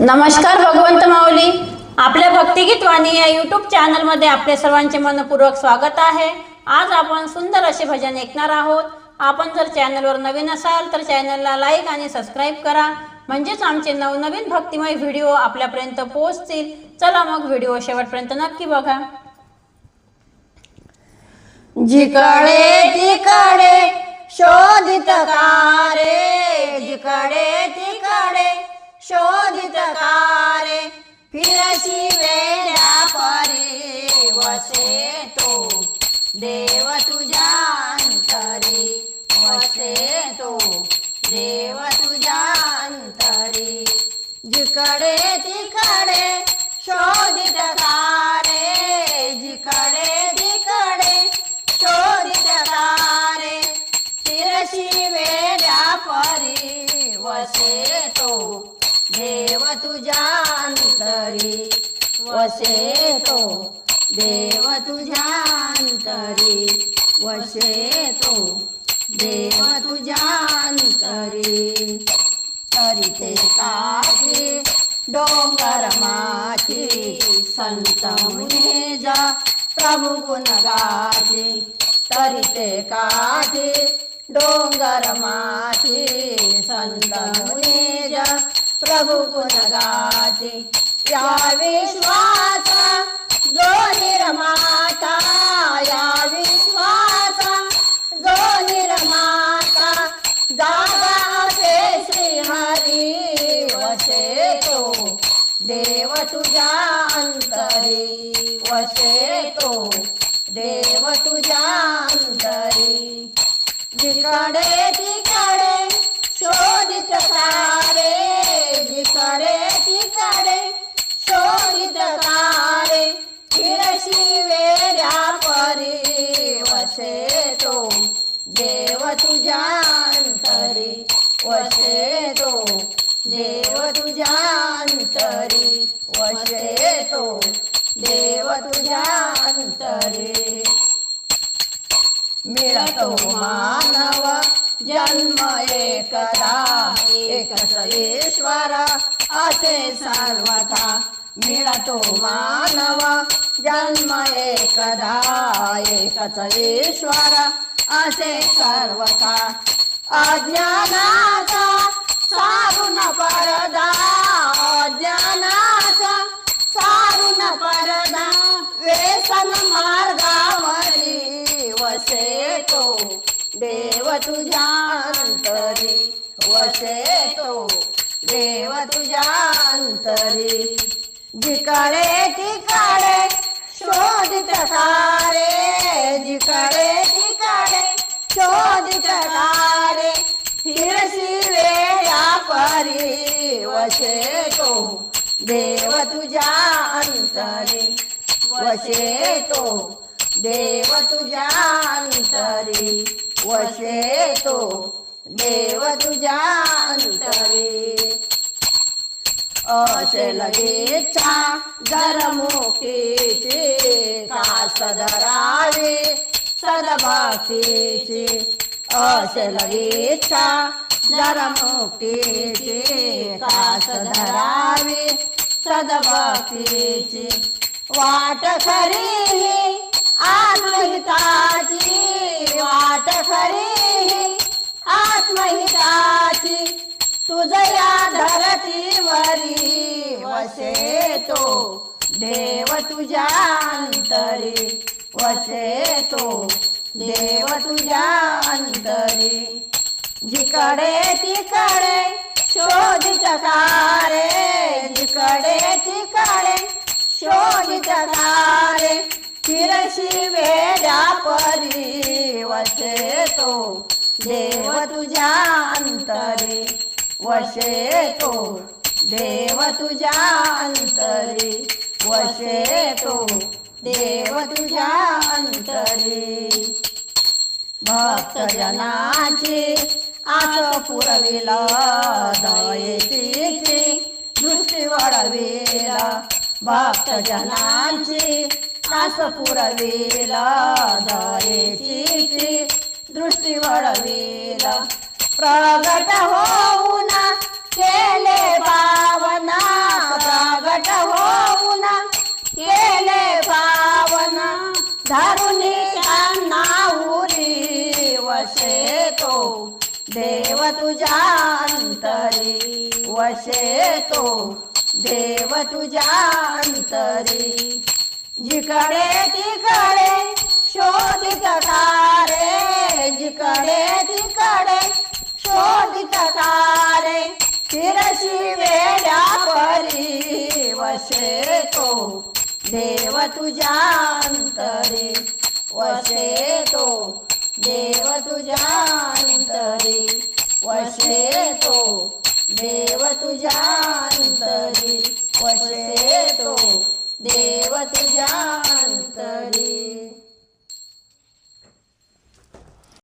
नमस्कार भगवंत माऊली. आपल्या भक्तिगीत वाणी या यूट्यूब चॅनलमध्ये आपले सर्वांचे मनपूर्वक स्वागत आहे. आज आपण सुंदर असे भजन ऐकणार आहोत. आपण जर चॅनलवर नवीन असाल तर चॅनलला लाईक आणि सबस्क्राईब करा. म्हणजेच आमचे नवनवीन भक्तिमय व्हिडिओ आपल्यापर्यंत पोहोचतील. चला मग व्हिडिओ शेवटपर्यंत नक्की बघा. जिकडे तिकडे शोधित कारे जिकडे तिकडे शोधित कारे. फिरशी वेड्या परी वसे तो. देव तुझ्या अंतरी वसे तो. देव तुझ्या अंतरी. जिकडे तिकडे शोधित कारे. जिकडे तिकडे शोधित कारे. फिरशी वेड्या परी वसे तो. देव तुझ्या अंतरी वसे तो देव तुझ्या अंतरी वसे तो देव तुझ्या अंतरी. तरी ते काठी डोंगर माती संत मुने जा प्रभु गुण तरी ते काठी डोंगर माती संत मुने जा प्रभु गुणगाते या विश्वासा जो निर्माता या विश्वासा जो निर्माता जागा ते श्रीहरी वसे तो। देव तुझ्या अंतरी वसे तो। देव तुझ्या अंतरी जिकडे तिकडे शोधित तारे जिकडे तिकडे शोधित तारे फिरशी वेड्या परी वसे तो देव तुझ्या अंतरी वसे तो देव तुझ्या अंतरी वसे तो देव तुझ्या अंतरी. मिळतो मानव जन्म एकदा एकच ईश्वर असे सर्वथा मिळतो मानव. जन्म एकदा एकच ईश्वर असे सर्वथा अज्ञानाचा सारून परदा अज्ञानाचा सारून परदा व्यसन मार्गावरी वसे तो देव तुझ्या अंतरी वसे तो देव तुझ्या अंतरी. जिकडे तिकडे शोधित तारे जिकडे तिकडे शोधित तारे फिरशी वेळा परी वसे तो देव तुझ्या अंतरी वसे तो देव तुझ्या अंतरी वसे तो देव तुझ्या अंतरी असे लगेचा गरमोकेचे का कास सदभाकेचे असे लगेचा जर का कास धरावी वाट खरी आत्महिता वसे तो देव तुझ्या अंतरी. वसे तो देव तुझ्या अंतरी. जिकडे तिकडे शोध चकारे जिकडे तिकडे शोध चकारे फिरशी वेड्या परी. वसे तो देव तुझ्या अंतरी. वसे तो देव तुझ्या अंतरी वसे तो देव तुझ्या अंतरी. भक्त जनाची आस पुरविला दयेची दृष्टी वळविला भक्त जनाची आस पुरविला दयेची दृष्टी वळविला प्रगट होऊन केले धरुणी त्यांना उरी वसे तो देव तुझ्या अंतरी. वसे तो देव तुझ्या अंतरी. जिकडे तिकडे शोधित कारे जिकडे तिकडे शोधित कारे फिरशी वेड्या परी वसे तो देव तुझ्या अंतरे वसे तो देव तुझ्या अंतरे वसे तो देव तुझ्या अंतरे वसे तो देव तुझ्या अंतरे.